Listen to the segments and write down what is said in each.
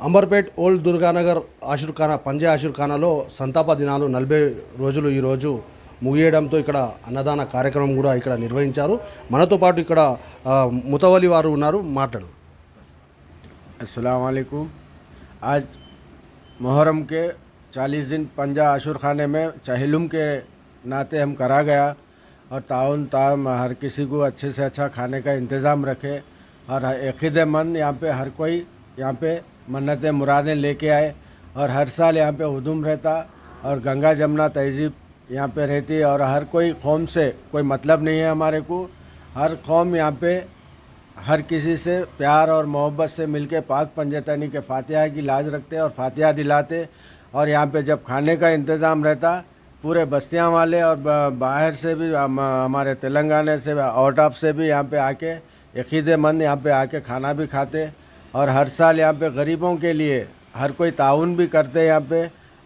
Amberpet old Durganagar ఆషుర్ఖానా పంజే ఆషుర్ఖానాలో సంతాప దినాలు నలభై రోజులు ఈరోజు ముగియడంతో ఇక్కడ అన్నదాన కార్యక్రమం కూడా ఇక్కడ నిర్వహించారు మనతో పాటు ఇక్కడ ఆ, ముతవలి వారు ఉన్నారు మాట్లాడు अस्सलाम वालेकुम आज मुहर्रम के 40 दिन पंजा आशुर खाने में चहलुम के नाते हम करा गया और ताउन ताम हर किसी को अच्छे से अच्छा खाने का इंतज़ाम रखे और अकीदमंद यहाँ पे हर कोई यहाँ पे मन्नतें, मुरादें लेके आए और हर साल यहाँ पे हुदुम रहता और गंगा जमुना तहजीब यहाँ पे रहती और हर कोई कौम से कोई मतलब नहीं है हमारे को। हर कौम यहाँ पे हर किसी से प्यार और मोहब्बत से मिलके पाक पंजतनी के फातिहा की लाज रखते और फातिहा दिलाते और यहाँ पे जब खाने का इंतज़ाम रहता, पूरे बस्तियाँ वाले और बाहर से भी हमारे तेलंगाना से, आउट ऑफ़ से भी यहाँ पे आके यकीदमंद यहाँ पे आके खाना भी खाते और हर साल यहाँ पे गरीबों के लिए हर कोई ताउन भी करते हैं यहाँ पे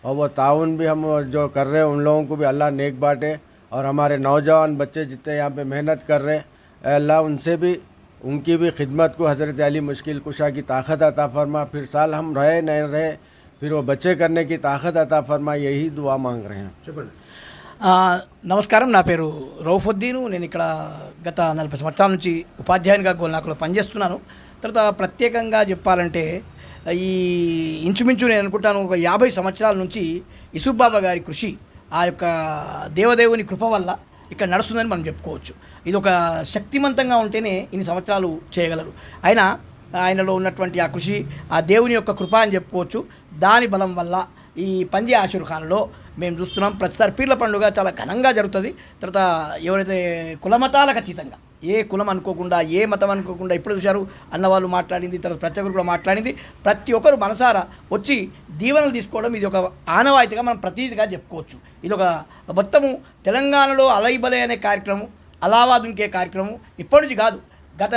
और वो ताउन भी हम जो कर रहे हैं उन लोगों को भी अल्लाह नेक बांटे और हमारे नौजवान बच्चे जितने यहाँ पे मेहनत कर रहे हैं ए अल्लाह उनसे भी उनकी भी खिदमत को हज़रत अली मुश्किल कुशा की ताकत अता फरमा फिर साल हम रहे नहीं रहे फिर वो बच्चे करने की ताकत अता फरमा यही दुआ मांग रहे हैं చెప్పండి ఆ, నమస్కారం నా పేరు రౌఫుద్దీను నేను ఇక్కడ గత నలభై సంవత్సరాల నుంచి ఉపాధ్యాయునిగా గోల్నాకులో పనిచేస్తున్నాను తర్వాత ప్రత్యేకంగా చెప్పాలంటే ఈ ఇంచుమించు నేను అనుకుంటాను ఒక యాభై సంవత్సరాల నుంచి ఇసుబాబా గారి కృషి ఆ యొక్క దేవదేవుని కృప వల్ల ఇక్కడ నడుస్తుందని మనం చెప్పుకోవచ్చు. ఇది ఒక శక్తివంతంగా ఉంటేనే ఇన్ని సంవత్సరాలు చేయగలరు. ఆయన ఆయనలో ఉన్నటువంటి ఆ కృషి ఆ దేవుని యొక్క కృప అని చెప్పుకోవచ్చు. దాని బలం వల్ల ఈ పంజే ఆషుర్ ఖాన్లో మేము చూస్తున్నాం. ప్రతిసారి పీర్ల పండుగ చాలా ఘనంగా జరుగుతుంది. తర్వాత ఎవరైతే కులమతాలకు అతీతంగా ఏ కులం అనుకోకుండా ఏ మతం అనుకోకుండా ఇప్పుడు చూశారు అన్నవాళ్ళు మాట్లాడింది తర్వాత ప్రతి ఒక్కరు కూడా మాట్లాడింది. ప్రతి ఒక్కరు మనసారా వచ్చి దీవెనలు తీసుకోవడం ఇది ఒక ఆనవాయితీగా మనం ప్రతీతిగా చెప్పుకోవచ్చు. ఇది ఒక మొత్తము తెలంగాణలో అలైబలే అనే కార్యక్రమం అలావాదు ఇంకే కార్యక్రమం ఇప్పటి నుంచి కాదు. గత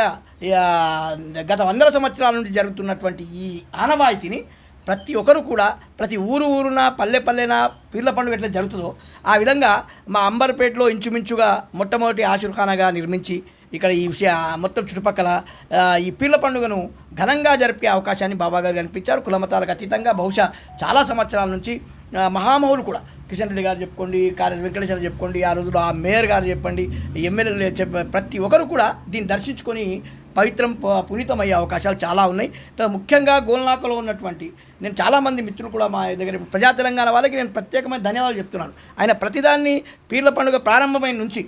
గత వందల సంవత్సరాల నుంచి జరుగుతున్నటువంటి ఈ ఆనవాయితీని ప్రతి ఒక్కరు కూడా ప్రతి ఊరు ఊరున పల్లె పల్లెన పీర్ల పండుగ ఎట్లా జరుగుతుందో ఆ విధంగా మా అంబర్పేటలో ఇంచుమించుగా మొట్టమొదటి ఆశుర్ఖానాగా నిర్మించి ఇక్కడ ఈ విషయ మొత్తం చుట్టుపక్కల ఈ పీర్ల పండుగను ఘనంగా జరిపే అవకాశాన్ని బాబా గారు కనిపించారు కులమతాలకు అతీతంగా బహుశా చాలా సంవత్సరాల నుంచి మహామౌలు మహామహులు కూడా. కిషన్ రెడ్డి గారు చెప్పుకోండి కార్య వెంకటేశ్వర చెప్పుకోండి ఆ రోజులో ఆ మేయర్ గారు చెప్పండి ఎమ్మెల్యేలు చెప్ప ప్రతి ఒక్కరు కూడా దీన్ని దర్శించుకొని పవిత్రం ప- పునీతమయ్యే అవకాశాలు చాలా ఉన్నాయి. ముఖ్యంగా గోల్నాకలో ఉన్నటువంటి నేను చాలామంది మిత్రులు కూడా మా దగ్గర ప్రజా తెలంగాణ వాళ్ళకి నేను ప్రత్యేకమైన ధన్యవాదాలు చెప్తున్నాను. ఆయన ప్రతిదాన్ని పీర్ల పండుగ ప్రారంభమైన నుంచి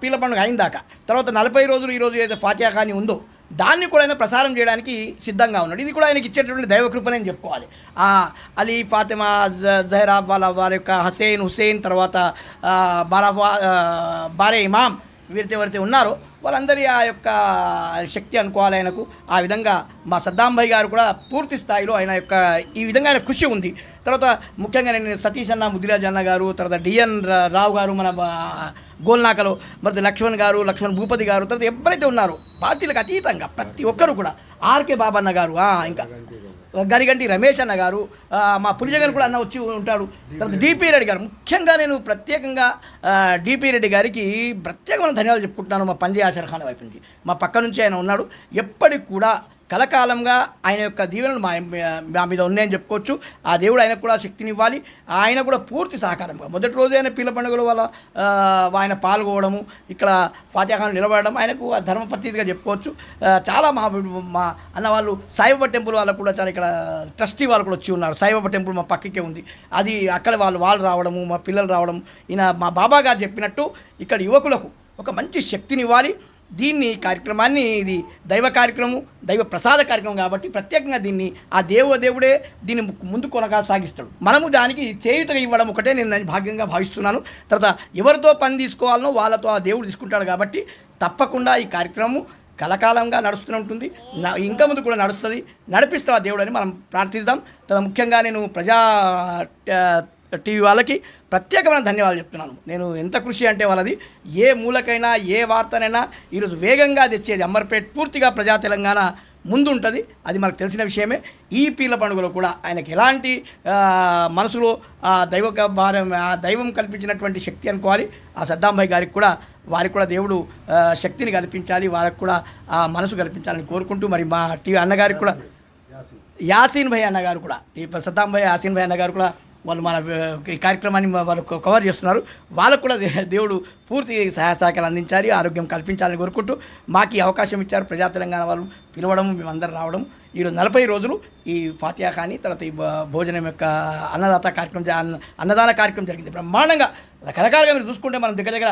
పీర్ల పండుగ అయిన దాకా తర్వాత నలభై రోజులు ఈరోజు ఏదైతే ఫాతియా ఖానీ ఉందో దాన్ని కూడా ఆయన ప్రసారం చేయడానికి సిద్ధంగా ఉన్నాడు. ఇది కూడా ఆయనకి ఇచ్చేటటువంటి దైవకృపనే అని చెప్పుకోవాలి. ఆ, అలీ ఫాతిమా జ- జహరా వాళ్ళ వారి యొక్క హసేన్ హుసేన్ తర్వాత బారా బారే ఇమాం వీరితో ఎవరైతే ఉన్నారో వాళ్ళందరి ఆ యొక్క శక్తి అనుకోవాలి ఆయనకు. ఆ విధంగా మా సద్దాంభాయ్ గారు కూడా పూర్తి స్థాయిలో ఆయన యొక్క ఈ విధంగా ఆయన కృషి ఉంది. తర్వాత ముఖ్యంగా నేను సతీష్ అన్న ముదిరాజ్ అన్న గారు తర్వాత డిఎన్ రావు గారు మన గోల్నాకలో మరి లక్ష్మణ్ గారు లక్ష్మణ్ భూపతి గారు తర్వాత ఎవరైతే ఉన్నారో పార్టీలకు అతీతంగా ప్రతి ఒక్కరు కూడా ఆర్కే బాబన్న గారు ఇంకా గరిగంటి రమేష్ అన్న గారు మా పులిజగన్ కూడా అన్న వచ్చి ఉంటాడు. తర్వాత డిపి రెడ్డి గారు ముఖ్యంగా నేను ప్రత్యేకంగా డిపి రెడ్డి గారికి ప్రత్యేకమైన ధన్యవాదాలు చెప్పుకుంటున్నాను మా పంజే ఆశర్ఖాన్ వైపు నుంచి. మా పక్క నుంచి ఆయన ఉన్నాడు. ఎప్పటికి కూడా కలకాలంగా ఆయన యొక్క దీవెనలు మా మా మీద ఉన్నాయని చెప్పుకోవచ్చు. ఆ దేవుడు ఆయనకు కూడా శక్తిని ఇవ్వాలి ఆయన కూడా పూర్తి సహకారంగా. మొదటి రోజే ఆయన పీల పండుగల వల్ల ఆయన పాల్గొనడము ఇక్కడ ఫాతిహాను నిలబడడం ఆయనకు ధర్మపతిగా చెప్పుకోవచ్చు. చాలా మా మా అన్న వాళ్ళు సాయిబాబా టెంపుల్ వాళ్ళు కూడా చాలా ఇక్కడ ట్రస్టీ వాళ్ళు కూడా వచ్చి ఉన్నారు. సాయిబాబా టెంపుల్ మా పక్కకే ఉంది. అది అక్కడ వాళ్ళు వాళ్ళు రావడము మా పిల్లలు రావడం. ఈయన మా బాబా గారు చెప్పినట్టు ఇక్కడ యువకులకు ఒక మంచి శక్తిని ఇవ్వాలి దీన్ని కార్యక్రమాన్ని ఇది దైవ కార్యక్రమం దైవ ప్రసాద కార్యక్రమం కాబట్టి ప్రత్యేకంగా దీన్ని ఆ దేవ దేవుడే దీన్ని ముందు కొనగా సాగిస్తాడు. మనము దానికి చేయుతగా ఇవ్వడం ఒకటే నేను భాగ్యంగా భావిస్తున్నాను. తర్వాత ఎవరితో పని తీసుకోవాలనో వాళ్ళతో ఆ దేవుడు తీసుకుంటాడు కాబట్టి తప్పకుండా ఈ కార్యక్రమం కలకాలంగా నడుస్తూనే ఉంటుంది. నా- ఇంకా ముందు కూడా నడుస్తుంది. నడిపిస్తాడు ఆ దేవుడు అని మనం ప్రార్థిస్తాం. తర్వాత ముఖ్యంగా నేను ప్రజా టీవీ వాళ్ళకి ప్రత్యేకమైన ధన్యవాదాలు చెప్తున్నాను. నేను ఎంత కృషి అంటే వాళ్ళది ఏ మూలకైనా ఏ వార్తనైనా ఈరోజు వేగంగా తెచ్చేది అమర్పేట్ పూర్తిగా ప్రజా తెలంగాణ ముందు ఉంటుంది అది మనకు తెలిసిన విషయమే. ఈ పీర్ల పండుగలో కూడా ఆయనకి ఎలాంటి మనసులో ఆ దైవ భారం ఆ దైవం కల్పించినటువంటి శక్తి అనుకోవాలి. ఆ సద్దాంభాయ్ గారికి కూడా వారికి కూడా దేవుడు శక్తిని కల్పించాలి. వారికి కూడా ఆ మనసు కల్పించాలని కోరుకుంటూ మరి మా టీవీ అన్నగారికి కూడా యాసీన్. భయ్ అన్న గారు కూడా ఈ సద్దాం భయ్ యాసీన్ భయ్ అన్న గారు కూడా వాళ్ళు మన కార్యక్రమాన్ని వాళ్ళు కవర్ చేస్తున్నారు. వాళ్ళకు కూడా దే- దేవుడు పూర్తి సహాయ సహకారాలు అందించాలి ఆరోగ్యం కల్పించాలని కోరుకుంటూ మాకు ఈ అవకాశం ఇచ్చారు ప్రజా తెలంగాణ వాళ్ళు. పిలవడం మేమందరం రావడం ఈరోజు నలభై రోజులు ఈ ఫాతియా కానీ తర్వాత ఈ భోజనం యొక్క అన్నదాత కార్యక్రమం అన్నదాన కార్యక్రమం జరిగింది. బ్రహ్మాండంగా రకరకాలుగా మీరు చూసుకుంటే మనం దగ్గర దగ్గర